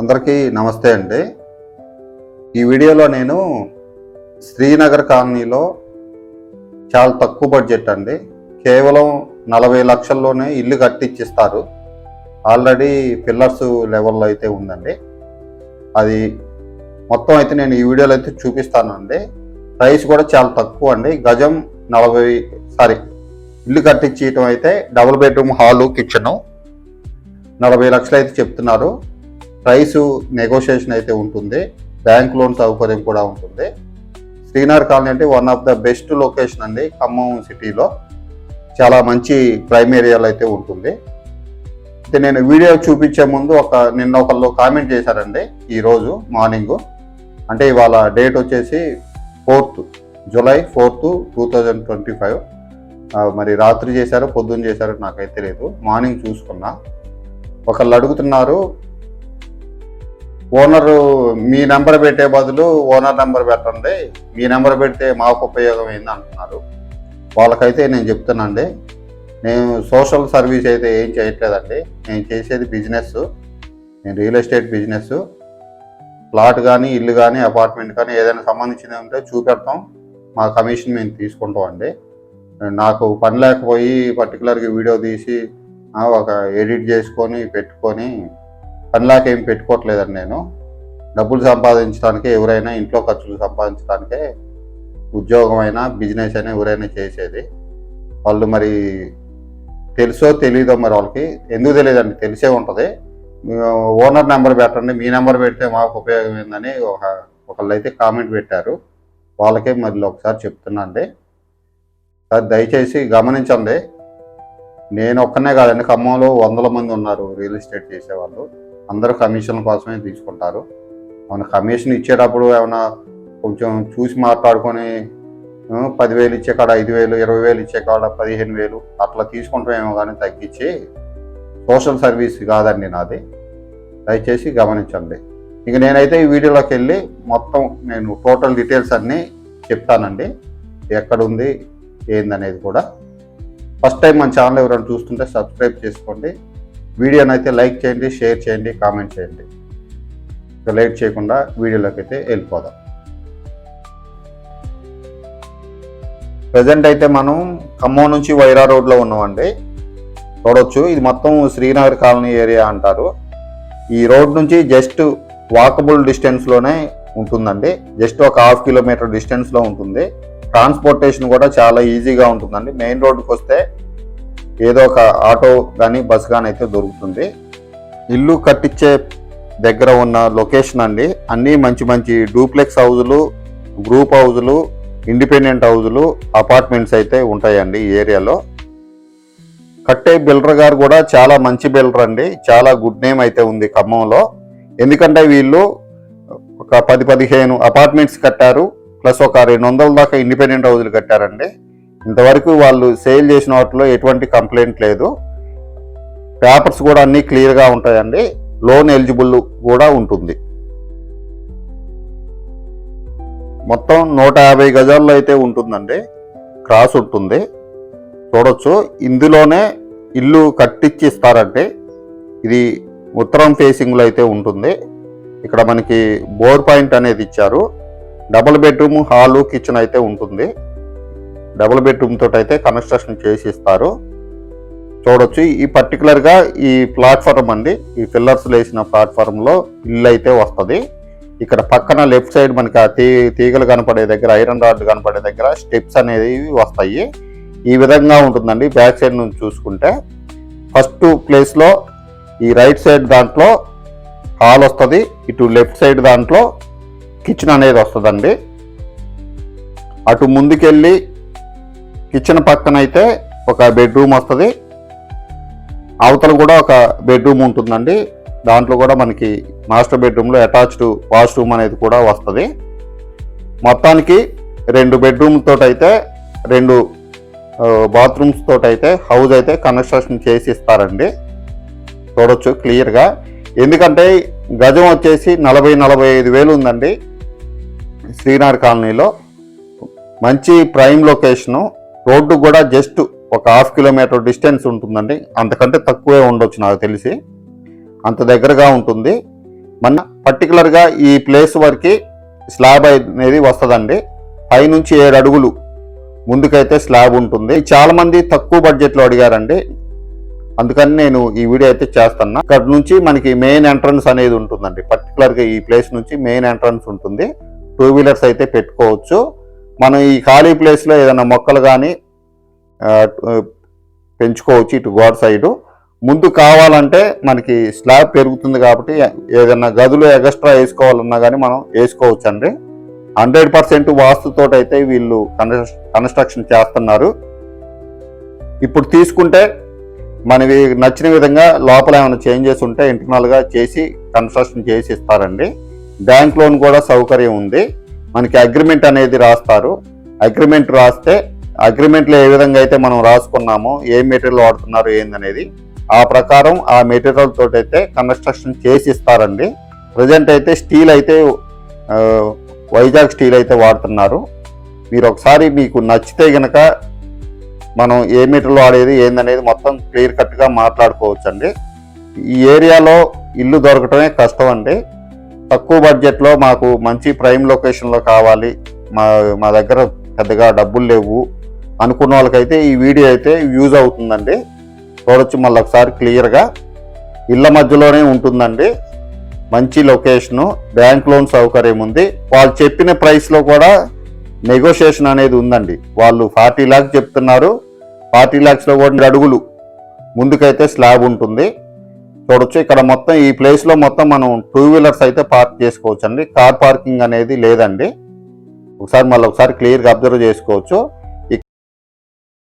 అందరికీ నమస్తే అండి. ఈ వీడియోలో నేను శ్రీనగర్ కాలనీలో చాలా తక్కువ బడ్జెట్ అండి. కేవలం నలభై లక్షల్లోనే ఇల్లు కట్టించిస్తారు ఆల్రెడీ పిల్లర్స్ లెవెల్లో అయితే ఉందండి. అది మొత్తం అయితే నేను ఈ వీడియోలో అయితే చూపిస్తానండి ప్రైస్ కూడా చాలా తక్కువ అండి. గజం నలభై సారీ ఇల్లు కట్టించడం అయితే డబుల్ బెడ్రూమ్ హాలు కిచెను నలభై లక్షలు అయితే చెప్తున్నారు. ప్రైస్ నెగోషియేషన్ అయితే ఉంటుంది. బ్యాంక్ లోన్ సౌకర్యం కూడా ఉంటుంది. శ్రీనగర్ కాలనీ అంటే one of the best location అండి ఖమ్మం సిటీలో. చాలా మంచి ప్రైమ్ ఏరియాలో అయితే ఉంటుంది. అయితే నేను వీడియో చూపించే ముందు ఒక నిన్న ఒకళ్ళు కామెంట్ చేశారండి ఈరోజు మార్నింగ్. అంటే ఇవాళ డేట్ వచ్చేసి fourth July fourth two thousand twenty five. మరి రాత్రి చేశారో పొద్దున్న చేశారో నాకైతే తెలియదు. మార్నింగ్ చూసుకున్నా. ఒకళ్ళు అడుగుతున్నారు ఓనరు మీ నెంబర్ పెట్టే బదులు ఓనర్ నెంబర్ పెట్టండి. మీ నెంబర్ పెడితే మాకు ఉపయోగం ఏంది అంటున్నారు వాళ్ళకైతే నేను చెప్తానండి నేను సోషల్ సర్వీస్ అయితే ఏం చేయట్లేదండి. నేను చేసేది బిజినెస్. నేను రియల్ ఎస్టేట్ బిజినెస్. ప్లాట్ కానీ ఇల్లు కానీ అపార్ట్మెంట్ కానీ ఏదైనా సంబంధించినవి ఉంటే చూపెడతాం. మా కమిషన్ మేము తీసుకుంటాం అండి నాకు పని లేకపోయి పర్టికులర్గా వీడియో తీసి ఒక ఎడిట్ చేసుకొని పెట్టుకొని పని ఏం పెట్టుకోవట్లేదండి నేను. డబ్బులు సంపాదించడానికే ఎవరైనా ఇంట్లో ఖర్చులు సంపాదించడానికే ఉద్యోగం అయినా బిజినెస్ అయినా ఎవరైనా చేసేది. వాళ్ళు మరి తెలుసో తెలీదో మరి వాళ్ళకి ఎందుకు తెలియదండి? తెలిసే ఉంటుంది. ఓనర్ నెంబర్ పెట్టండి. మీ నెంబర్ పెడితే మాకు ఉపయోగం ఏందని ఒక ఒకళ్ళు అయితే కామెంట్ పెట్టారు. వాళ్ళకే మరి ఒకసారి చెప్తున్నా అండి సార్ దయచేసి గమనించండి. నేను ఒక్కనే కాదండి ఖమ్మంలో వందల మంది ఉన్నారు రియల్ ఎస్టేట్ చేసేవాళ్ళు. అందరూ కమిషన్ కోసమే తీసుకుంటారు. మన కమిషన్ ఇచ్చేటప్పుడు ఏమైనా కొంచెం చూసి మాట్లాడుకొని పదివేలు ఇచ్చే కాడ ఐదు వేలు ఇరవై వేలు ఇచ్చే కాడ పదిహేను వేలు అట్లా తీసుకుంటామేమో కానీ తగ్గించి సోషల్ సర్వీస్ కాదండి నాది. దయచేసి గమనించండి. ఇక నేనైతే ఈ వీడియోలోకి వెళ్ళి మొత్తం నేను టోటల్ డీటెయిల్స్ అన్నీ చెప్తానండి. ఎక్కడుంది ఏందనేది కూడా. ఫస్ట్ టైం మన ఛానల్ ఎవరైనా చూస్తుంటే సబ్స్క్రైబ్ చేసుకోండి. వీడియోని అయితే లైక్ చేయండి షేర్ చేయండి కామెంట్ చేయండి. ఇక లేట్ చేయకుండా వీడియోలోకి అయితే వెళ్ళిపోదాం. ప్రజెంట్ అయితే మనం ఖమ్మం నుంచి వైరా రోడ్లో ఉన్నామండి. చూడొచ్చు ఇది మొత్తం శ్రీనగర్ కాలనీ ఏరియా అంటారు. ఈ రోడ్ నుంచి జస్ట్ వాకబుల్ డిస్టెన్స్లోనే ఉంటుందండి. జస్ట్ ఒక హాఫ్ కిలోమీటర్ డిస్టెన్స్లో ఉంటుంది. ట్రాన్స్పోర్టేషన్ కూడా చాలా ఈజీగా ఉంటుందండి. మెయిన్ రోడ్కి వస్తే ఏదో ఒక ఆటో కానీ బస్ కానీ అయితే దొరుకుతుంది. ఇల్లు కట్టించే దగ్గర ఉన్న లొకేషన్ అండి. అన్నీ మంచి మంచి డూప్లెక్స్ హౌజులు గ్రూప్ హౌజులు ఇండిపెండెంట్ హౌజులు అపార్ట్మెంట్స్ అయితే ఉంటాయండి ఈ ఏరియాలో. కట్టే బిల్డర్ గారు కూడా చాలా మంచి బిల్డర్ అండి. చాలా గుడ్ నేమ్ అయితే ఉంది ఖమ్మంలో. ఎందుకంటే వీళ్ళు ఒక పది పదిహేను అపార్ట్మెంట్స్ కట్టారు. ప్లస్ ఒక రెండు వందల దాకా ఇండిపెండెంట్ హౌజులు కట్టారండి. ఇంతవరకు వాళ్ళు సేల్ చేసిన వాటిలో ఎటువంటి కంప్లైంట్ లేదు. పేపర్స్ కూడా అన్నీ క్లియర్గా ఉంటాయండి. లోన్ ఎలిజిబుల్ కూడా ఉంటుంది. మొత్తం నూట యాభై గజాల్లో అయితే ఉంటుందండి. క్రాస్ ఉంటుంది. చూడొచ్చు. ఇందులోనే ఇల్లు కట్టించి ఇస్తారంటే ఇది ఉత్తరం ఫేసింగ్లో అయితే ఉంటుంది. ఇక్కడ మనకి బోర్ పాయింట్ అనేది ఇచ్చారు. డబుల్ బెడ్రూమ్ హాలు కిచెన్ అయితే ఉంటుంది. డబుల్ బెడ్రూమ్ తోటి అయితే కన్స్ట్రక్షన్ చేసి ఇస్తారు చూడొచ్చు. ఈ పర్టికులర్గా ఈ ప్లాట్ఫారం అండి ఈ పిల్లర్స్ వేసిన ప్లాట్ఫారంలో ఇల్లు అయితే వస్తుంది. ఇక్కడ పక్కన లెఫ్ట్ సైడ్ మనకి ఆ తీ తీగలు కనపడే దగ్గర ఐరన్ రాడ్ కనపడే దగ్గర స్టెప్స్ అనేవి వస్తాయి. ఈ విధంగా ఉంటుందండి బ్యాక్ సైడ్ నుంచి చూసుకుంటే. ఫస్ట్ ప్లేస్లో ఈ రైట్ సైడ్ దాంట్లో హాల్ వస్తుంది ఇటు లెఫ్ట్ సైడ్ దాంట్లో కిచెన్ అనేది వస్తుందండి. అటు ముందుకెళ్ళి కిచెన్ పక్కన అయితే ఒక బెడ్రూమ్ వస్తుంది. అవతల కూడా ఒక బెడ్రూమ్ ఉంటుందండి. దాంట్లో కూడా మనకి మాస్టర్ బెడ్రూమ్లో అటాచ్డ్ వాష్రూమ్ అనేది కూడా వస్తుంది. మొత్తానికి రెండు బెడ్రూమ్తో అయితే రెండు బాత్రూమ్స్ అయితే హౌస్ అయితే కన్స్ట్రక్షన్ చేసి ఇస్తారండి. చూడొచ్చు క్లియర్గా ఎందుకంటే గజం వచ్చేసి నలభై నలభై ఐదు వేలు ఉందండి. శ్రీనగర్ కాలనీలో. మంచి ప్రైమ్ లొకేషను రోడ్డు కూడా జస్ట్ ఒక హాఫ్ కిలోమీటర్ డిస్టెన్స్ ఉంటుందండి. అంతకంటే తక్కువే ఉండొచ్చు నాకు తెలిసి. అంత దగ్గరగా ఉంటుంది. మన పర్టికులర్గా ఈ ప్లేస్ వరకు స్లాబ్ అనేది వస్తుందండి. పైనుంచి ఏడు అడుగులు ముందుకైతే స్లాబ్ ఉంటుంది. చాలామంది తక్కువ బడ్జెట్లో అడిగారండి. అందుకని నేను ఈ వీడియో అయితే చేస్తున్నా. ఇక్కడ నుంచి మనకి మెయిన్ ఎంట్రన్స్ అనేది ఉంటుందండి. పర్టికులర్గా ఈ ప్లేస్ నుంచి మెయిన్ ఎంట్రన్స్ ఉంటుంది. టూ వీలర్స్ అయితే పెట్టుకోవచ్చు. మనం ఈ ఖాళీ ప్లేస్లో ఏదైనా మొక్కలు కానీ పెంచుకోవచ్చు ఇటు గోడ సైడు ముందు కావాలంటే మనకి స్లాబ్ పెరుగుతుంది కాబట్టి ఏదైనా గదులు ఎక్స్ట్రా వేసుకోవాలన్నా కానీ మనం వేసుకోవచ్చు అండి హండ్రెడ్ పర్సెంట్ వాస్తుతో అయితే వీళ్ళు కన్స్ట్రక్షన్ చేస్తున్నారు. ఇప్పుడు తీసుకుంటే మనకి నచ్చిన విధంగా లోపల ఏమైనా చేంజెస్ ఉంటే ఇంటర్నల్గా చేసి కన్స్ట్రక్షన్ చేసి ఇస్తారండి. బ్యాంక్ లోన్ కూడా సౌకర్యం ఉంది. మనకి అగ్రిమెంట్ అనేది రాస్తారు. అగ్రిమెంట్ రాస్తే అగ్రిమెంట్లో ఏ విధంగా అయితే మనం రాసుకున్నామో ఏ మెటీరియల్ వాడుతున్నారు ఏందనేది ఆ ప్రకారం ఆ మెటీరియల్ తోటి అయితే కన్స్ట్రక్షన్ చేసి ఇస్తారండి ప్రజెంట్ అయితే స్టీల్ అయితే వైజాగ్ స్టీల్ అయితే వాడుతున్నారు. మీరు ఒకసారి మీకు నచ్చితే గనక మనం ఏ మెటీరియల్ వాడేది ఏందనేది మొత్తం క్లియర్ కట్గా మాట్లాడుకోవచ్చు అండి ఈ ఏరియాలో ఇల్లు దొరకటమే కష్టం అండి తక్కువ బడ్జెట్లో మాకు మంచి ప్రైమ్ లొకేషన్లో కావాలి. మా మా దగ్గర పెద్దగా డబ్బులు లేవు. అనుకున్న వాళ్ళకైతే ఈ వీడియో అయితే యూజ్ అవుతుందండి. చూడొచ్చు మళ్ళీ ఒకసారి క్లియర్గా ఇళ్ళ మధ్యలోనే ఉంటుందండి. మంచి లొకేషను బ్యాంక్ లోన్ సౌకర్యం ఉంది. వాళ్ళు చెప్పిన ప్రైస్లో కూడా నెగోషియేషన్ అనేది ఉందండి. వాళ్ళు ఫార్టీ ల్యాక్స్ చెప్తున్నారు. ఫార్టీ ల్యాక్స్లో కూడా అడుగులు. ముందుకైతే స్లాబ్ ఉంటుంది. చూడొచ్చు. ఇక్కడ మొత్తం ఈ ప్లేస్లో మొత్తం మనం టూ వీలర్స్ అయితే పార్క్ చేసుకోవచ్చు అండి కార్ పార్కింగ్ అనేది లేదండి. ఒకసారి మళ్ళీ ఒకసారి క్లియర్గా అబ్జర్వ్ చేసుకోవచ్చు.